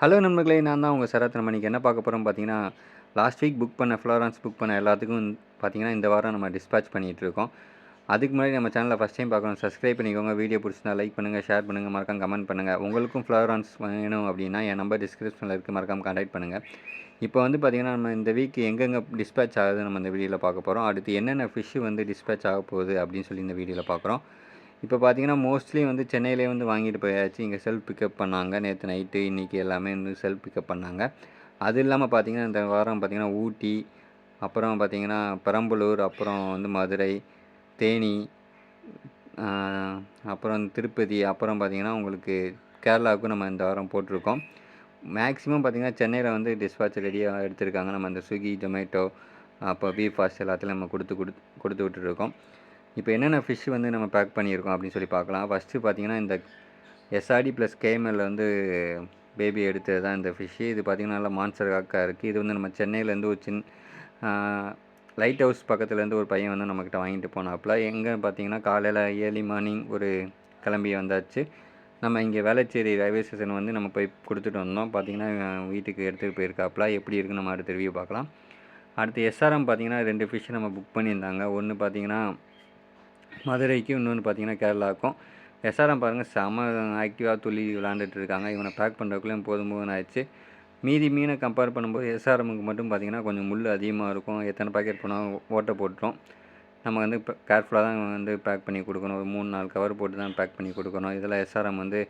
Hello நண்பர்களே நான் தான் உங்கள் சரத் நம்ம இன்றைக்கி என்ன பார்க்க போகிறோம் பார்த்தீங்கன்னா லாஸ்ட் வீக் புக் பண்ண ஃப்ளோரன்ஸ் புக் பண்ண எல்லாத்துக்கும் பார்த்தீங்கன்னா இந்த வாரம் நம்ம டிஸ்பேச் பண்ணிகிட்டு இருக்கோம். அதுக்கு முன்னாடி நம்ம சேனலில் ஃபஸ்ட் டைம் பார்க்கணும் சப்ஸ்கிரைப் பண்ணிக்கோங்க. வீடியோ பிடிச்சிருந்தா லைக் பண்ணுங்கள் ஷேர் பண்ணுங்கள் மறக்காம கமெண்ட் பண்ணுங்கள் உங்களுக்கும் ஃப்ளோரன்ஸ் வேணும் அப்படின்னா என் நம்பர் டிஸ்கிரிப்ஷனில் இருக்குது மறக்காம கான்டாக்ட் பண்ணுங்கள் இப்போ வந்து பார்த்திங்கன்னா நம்ம இந்த வீக் எங்கெங்கே டிஸ்பேச் ஆகுது நம்ம இந்த வீடியோவில் பார்க்க போகிறோம் அடுத்து என்னென்ன ஃபிஷ்ஷு வந்து டிஸ்பேச் ஆக போகுது அப்படின்னு சொல்லி இந்த வீடியோவில் பார்க்குறோம். இப்போ பார்த்தீங்கன்னா மோஸ்ட்லி வந்து சென்னையிலே வந்து வாங்கிட்டு போயாச்சு. இங்கே செல்ஃப் பிக்கப் பண்ணாங்க. நேற்று நைட்டு இன்றைக்கி எல்லாமே வந்து செல்ஃப் பிக்கப் பண்ணாங்க. அது இல்லாமல் பார்த்தீங்கன்னா இந்த வாரம் பார்த்திங்கன்னா ஊட்டி அப்புறம் பார்த்திங்கன்னா பெரம்பலூர் அப்புறம் வந்து மதுரை தேனி அப்புறம் திருப்பதி அப்புறம் பார்த்திங்கன்னா உங்களுக்கு கேரளாவுக்கும் நம்ம இந்த வாரம் போட்டிருக்கோம். மேக்ஸிமம் பார்த்திங்கன்னா சென்னையில் வந்து டிஸ்பாச் ரெடியாக எடுத்திருக்காங்க. நம்ம இந்த ஸ்விக்கி ஜொமேட்டோ அப்போ பீஃப் ஃபாஸ்ட் எல்லாத்துலையும் நம்ம கொடுத்து கொடுத்து கொடுத்து விட்டுருக்கோம் இப்போ என்னென்ன ஃபிஷ் வந்து நம்ம பேக் பண்ணியிருக்கோம் அப்படின்னு சொல்லி பார்க்கலாம். ஃபஸ்ட்டு பார்த்தீங்கன்னா இந்த S R T plus K M L வந்து பேபி எடுத்தது தான் இந்த ஃபிஷ்ஷு இது பார்த்திங்கன்னா நல்லா மான்சர் காக்கா இருக்குது இது வந்து நம்ம சென்னையிலேருந்து ஒரு சின்ன லைட் ஹவுஸ் பக்கத்துலேருந்து ஒரு பையன் வந்து நம்மக்கிட்ட வாங்கிட்டு போனாப்புல. எங்கே பார்த்தீங்கன்னா காலையில் ஏர்லி மார்னிங் ஒரு கிளம்பி வந்தாச்சு. நம்ம இங்கே வேளச்சேரி ரயில்வே ஸ்டேஷன் வந்து நம்ம போய் கொடுத்துட்டு வந்தோம். பார்த்தீங்கன்னா வீட்டுக்கு எடுத்துகிட்டு போயிருக்காப்புல. எப்படி இருக்குன்னு நம்ம அடுத்த ரிவ்யூ பார்க்கலாம். அடுத்து எஸ்ஆர்எம் பார்த்தீங்கன்னா ரெண்டு ஃபிஷ் நம்ம புக் பண்ணியிருந்தாங்க. ஒன்று பார்த்தீங்கன்னா மதுரைக்கும் இன்னொன்று பார்த்தீங்கன்னா கேரளாவுக்கும். எஸ்ஆர்எம் பாருங்கள் செம ஆக்டிவாக துள்ளி விளாண்டுட்டு இருக்காங்க இவனை பேக் பண்ணுறதுக்குள்ளேயும் போதும் போதும் ஆயிடுச்சு. மீதி மீனை கம்பேர் பண்ணும்போது எஸ்ஆர்எம்முக்கு மட்டும் பார்த்தீங்கன்னா கொஞ்சம் முள் அதிகமாக இருக்கும். எத்தனை பாக்கெட் போனால் ஓட்டை போட்டுரும். நம்ம வந்து இப்போ கேர்ஃபுல்லாக தான் வந்து பேக் பண்ணி கொடுக்கணும். ஒரு மூணு நாலு கவர் போட்டு தான் பேக் பண்ணி கொடுக்கணும். இதில் எஸ்ஆர்எம் வந்து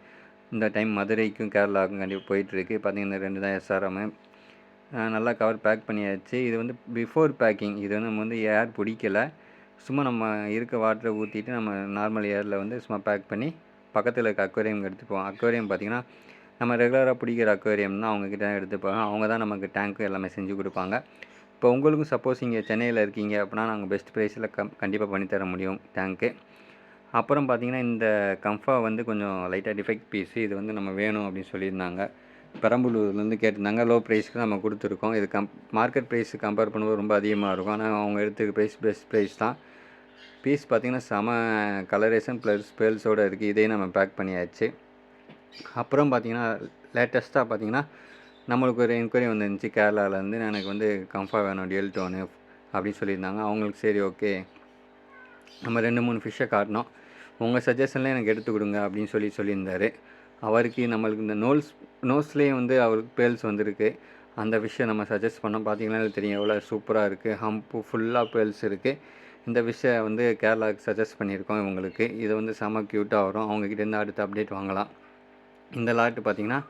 இந்த டைம் மதுரைக்கும் கேரளாவுக்கும் கண்டிப்பாக போயிட்டுருக்கு. பார்த்தீங்கன்னா ரெண்டு தான் எஸ்ஆர்எம்மு நல்லா கவர் பேக் பண்ணியாச்சு. இது வந்து பிஃபோர் பேக்கிங் இது வந்து நம்ம வந்து ஏர் பிடிக்கல. சும்மா நம்ம இருக்க வாட்டரை ஊற்றிட்டு நம்ம நார்மல் ஏரில் வந்து சும்மா பேக் பண்ணி பக்கத்தில் இருக்க அக்வேரியம் எடுத்துப்போம். அக்வேரியம் பார்த்திங்கன்னா நம்ம ரெகுலராக பிடிக்கிற அக்வேரியம் தான் அவங்கக்கிட்ட எடுத்துப்பாங்க. அவங்க தான் நமக்கு டேங்க்கு எல்லாமே செஞ்சு கொடுப்பாங்க. இப்போ உங்களுக்கும் சப்போஸ் இங்கே சென்னையில் இருக்கீங்க அப்படின்னா நாங்கள் பெஸ்ட் ப்ரைஸில் கம் கண்டிப்பாக பண்ணித்தர முடியும் டேங்க்கு அப்புறம் பார்த்திங்கன்னா இந்த கம்ஃபா வந்து கொஞ்சம் லைட்டாக டிஃபெக்ட் பீஸு இது வந்து நம்ம வேணும் அப்படின்னு சொல்லியிருந்தாங்க. பெரம்பலூர்லேருந்து கேட்டிருந்தாங்க. லோ ப்ரைஸ்க்கு நம்ம கொடுத்துருக்கோம். இது கம் மார்க்கெட் ப்ரைஸ் கம்பேர் பண்ணும்போது ரொம்ப அதிகமாக இருக்கும். ஆனால் அவங்க எடுத்துக்க ப்ரைஸ் பெஸ்ட் ப்ரைஸ் தான். பீஸ் பார்த்திங்கன்னா செம கலரேஷன் ப்ளஸ் பேல்ஸோடு இருக்குது இதையும் நம்ம பேக் பண்ணியாச்சு. அப்புறம் பார்த்திங்கன்னா லேட்டஸ்ட்டாக பார்த்திங்கன்னா நம்மளுக்கு ஒரு என்கொயரி வந்துருந்துச்சு. கேரளாவிலேருந்து எனக்கு வந்து கம்ஃபா வேணும் டியல் டோனு அப்படின்னு சொல்லியிருந்தாங்க. அவங்களுக்கு சரி ஓகே நம்ம ரெண்டு மூணு ஃபிஷ்ஷை காட்டினோம். உங்கள் சஜஷன்லாம் எனக்கு எடுத்து கொடுங்க அப்படின்னு சொல்லி சொல்லியிருந்தார். அவருக்கு நம்மளுக்கு இந்த நோல்ஸ் நோஸ்லேயே வந்து அவருக்கு பேல்ஸ் வந்திருக்கு. அந்த ஃபிஷ்ஷை நம்ம சஜஸ்ட் பண்ணோம். பார்த்தீங்கன்னா தெரியும் எவ்வளோ சூப்பராக இருக்குது ஹம்ப்பு ஃபுல்லாக பேல்ஸ் இருக்குது இந்த விஷய வந்து கேரளாவுக்கு சஜஸ்ட் பண்ணியிருக்கோம் இவங்களுக்கு. இது வந்து செம க்யூட்டாக வரும். அவங்கக்கிட்டேருந்து அடுத்த அப்டேட் வாங்கலாம். இந்த லாட்டு பார்த்திங்கன்னா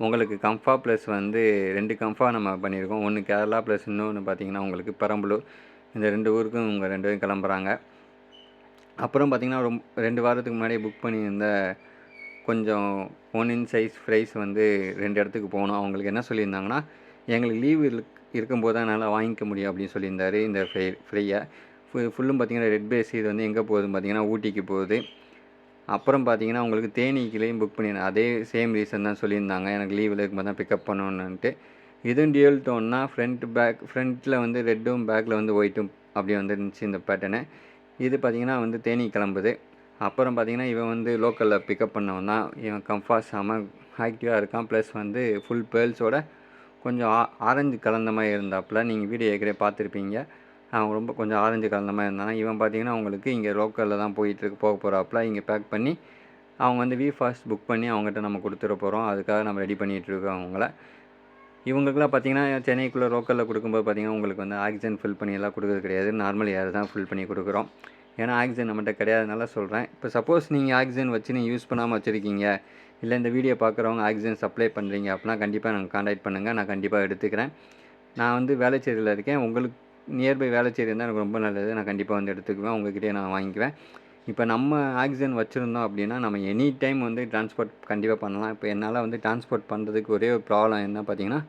உங்களுக்கு கம்ஃபா ப்ளஸ் வந்து ரெண்டு கம்ஃபா நம்ம பண்ணியிருக்கோம். ஒன்று கேரளா ப்ளஸ் இன்னொன்று பார்த்தீங்கன்னா உங்களுக்கு பெரம்பலூர். இந்த ரெண்டு ஊருக்கும் இவங்க ரெண்டு பேரும் கிளம்புறாங்க. அப்புறம் பார்த்திங்கன்னா ரொம்ப ரெண்டு வாரத்துக்கு முன்னாடியே புக் பண்ணியிருந்த கொஞ்சம் ஒன் இன் சைஸ் ஃப்ரைஸ் வந்து ரெண்டு இடத்துக்கு போகணும். அவங்களுக்கு என்ன சொல்லியிருந்தாங்கன்னா எங்களுக்கு லீவு இருக்கும்போது தான் என்னால் வாங்கிக்க முடியும் அப்படின்னு சொல்லியிருந்தாரு இந்த ஃப்ரை ஃப்ரையை ஃபுல்லும் பார்த்தீங்கன்னா ரெட் பேஸ் இது வந்து எங்கே போகுதுன்னு பார்த்தீங்கன்னா ஊட்டிக்கு போகுது. அப்புறம் பார்த்தீங்கன்னா உங்களுக்கு தேனிக்குலேயும் புக் பண்ணியிருந்தேன் அதே சேம் ரீசன் தான் சொல்லியிருந்தாங்க. எனக்கு லீவில் இருக்கும்போது தான் பிக்கப் பண்ணணுன்ட்டு இதுவும் டியூல் டோன்னா ஃப்ரண்ட் பேக் ஃப்ரண்ட்டில் வந்து ரெட்டும் பேக்கில் வந்து ஒயிட்டும் அப்படி வந்துருந்துச்சு இந்த பேட்டர்னு இது பார்த்திங்கன்னா வந்து தேனி கிளம்புது. அப்புறம் பார்த்தீங்கன்னா இவன் வந்து லோக்கலில் பிக்கப் பண்ணவன் தான். இவன் கம்ஃபாஸ் செம ஆக்டிவாக இருக்கான். ப்ளஸ் வந்து ஃபுல் பேர்ல்ஸோட கொஞ்சம் ஆ ஆரஞ்சு கலந்த மாதிரி இருந்தாப்புல. நீங்கள் வீடியோ ஏற்கனவே பார்த்துருப்பீங்க. அவங்க ரொம்ப கொஞ்சம் ஆரஞ்சு கலந்த மாதிரி இருந்தானா இவன் பார்த்தீங்கன்னா அவங்களுக்கு இங்கே லோக்கலில் தான் போயிட்டுருக்கு போக போகிறாப்புல இங்கே பேக் பண்ணி அவங்க வந்து வி ஃபாஸ்ட் புக் பண்ணி அவங்ககிட்ட நம்ம கொடுத்துட போகிறோம் அதுக்காக நம்ம ரெடி பண்ணிகிட்ருக்கோம் அவங்கள. இவங்களுக்குலாம் பார்த்தீங்கன்னா சென்னைக்குள்ளே லோக்கலில் கொடுக்கும்போது பார்த்தீங்கன்னா உங்களுக்கு வந்து ஆக்சிஜன் ஃபில் பண்ணி எல்லாம் கொடுக்குறது கிடையாது. நார்மல் ஏர் தான் ஃபில் பண்ணி கொடுக்குறோம். ஏன்னா ஆக்சிஜன் நம்மகிட்ட கிடையாதுனால சொல்கிறேன் இப்போ சப்போஸ் நீங்கள் ஆக்சிஜன் வச்சு நீங்கள் யூஸ் பண்ணாமல் வச்சுருக்கீங்க. இல்லை இந்த வீடியோ பார்க்குறவங்க ஆக்சிஜன் சப்ளை பண்ணுறீங்க அப்படின்னா கண்டிப்பாக நாங்கள் காண்டாக்ட் பண்ணுங்கள் நான் கண்டிப்பாக எடுத்துக்கிறேன். நான் வந்து வேலைச்சேரியில் இருக்கேன். உங்களுக்கு நியர்பை வேலை இருந்தால் எனக்கு ரொம்ப நல்லது. நான் கண்டிப்பாக வந்து எடுத்துக்குவேன். உங்ககிட்டயே நான் வாங்கிக்குவேன். இப்போ நம்ம ஆக்சிஜன் வச்சுருந்தோம் அப்படின்னா நம்ம எனி டைம் வந்து டிரான்ஸ்போர்ட் கண்டிப்பாக பண்ணலாம். இப்போ என்னால் வந்து டிரான்ஸ்போர்ட் பண்ணுறதுக்கு ஒரே ஒரு ப்ராப்ளம் என்ன பார்த்தீங்கன்னா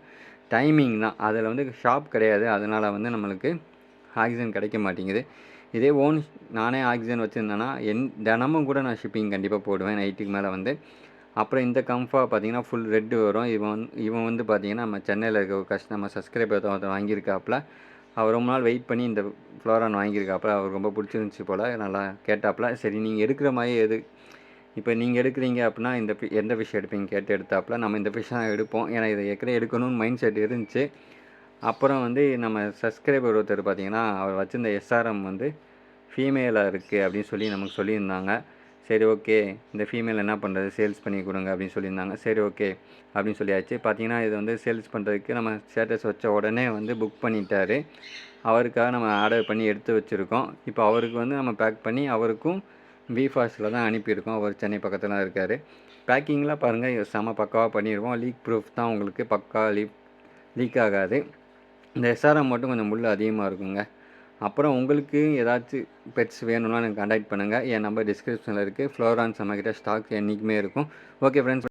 டைமிங் தான். அதில் வந்து ஷாப் கிடையாது. அதனால் வந்து நம்மளுக்கு ஆக்சிஜன் கிடைக்க மாட்டேங்குது. இதே ஓன் நானே ஆக்சிஜன் வச்சுருந்தேன்னா என் தினமும் கூட நான் ஷிப்பிங் கண்டிப்பாக போடுவேன். நைட்டுக்கு மேலே வந்து. அப்புறம் இந்த கம்ஃபா பார்த்தீங்கன்னா ஃபுல் ரெட்டு வரும். இவன் வந்து இவன் வந்து பார்த்தீங்கன்னா நம்ம சென்னையில் இருக்க ஒரு கஷ்டம் நம்ம சப்ஸ்கிரைபர் ஒருத்தன் வாங்கியிருக்காப்புல. அவர் ரொம்ப நாள் வெயிட் பண்ணி இந்த ஃப்ளோரான் வாங்கியிருக்காப்புல அவருக்கு ரொம்ப பிடிச்சிருந்துச்சி போல் நல்லா கேட்டாப்புல. சரி நீங்கள் எடுக்கிற மாதிரி எது? இப்போ நீங்கள் எடுக்கிறீங்க அப்படின்னா இந்த எந்த ஃபிஷ் எடுப்பீங்க கேட்டு எடுத்தாப்புல நம்ம இந்த ஃபிஷ் தான் எடுப்போம். ஏன்னா இதை ஏற்கனவே எடுக்கணும்னு மைண்ட் செட் இருந்துச்சு. அப்புறம் வந்து நம்ம சப்ஸ்கிரைபர் ஒருத்தர் பார்த்தீங்கன்னா அவர் வச்சிருந்த எஸ்ஆர்எம் வந்து ஃபீமேலாக இருக்குது அப்படின்னு சொல்லி நமக்கு சொல்லியிருந்தாங்க. சரி ஓகே. இந்த ஃபீமேல் என்ன பண்ணுறது சேல்ஸ் பண்ணி கொடுங்க அப்படின்னு சொல்லியிருந்தாங்க. சரி ஓகே அப்படின்னு சொல்லியாச்சு. பார்த்தீங்கன்னா இது வந்து சேல்ஸ் பண்ணுறதுக்கு நம்ம ஸ்டேட்டஸ் வச்ச உடனே வந்து புக் பண்ணிட்டாரு. அவருக்காக நம்ம ஆர்டர் பண்ணி எடுத்து வச்சுருக்கோம். இப்போ அவருக்கு வந்து நம்ம பேக் பண்ணி அவருக்கும் பிஃபாஸ்டில் தான் அனுப்பியிருக்கோம். அவர் சென்னை பக்கத்தில் தான் இருக்கார். பேக்கிங்லாம் பாருங்கள் செம பக்காவாக பண்ணியிருக்கோம். லீக் ப்ரூஃப் தான் உங்களுக்கு பக்கா லீக் லீக் ஆகாது. இந்த எஸ்ஆர்எம் மட்டும் கொஞ்சம் முள் அதிகமாக இருக்குங்க. அப்புறம் உங்களுக்கு ஏதாச்சும் பெட்ஸ் வேணும்னா எனக்கு கான்டாக்ட் பண்ணுங்கள் என் நம்பர் டிஸ்கிரிப்ஷனில் இருக்குது ஃப்ளோரான்ஸ் நம்மக்கிட்ட ஸ்டாக் என்றைக்குமே இருக்கும். Okay friends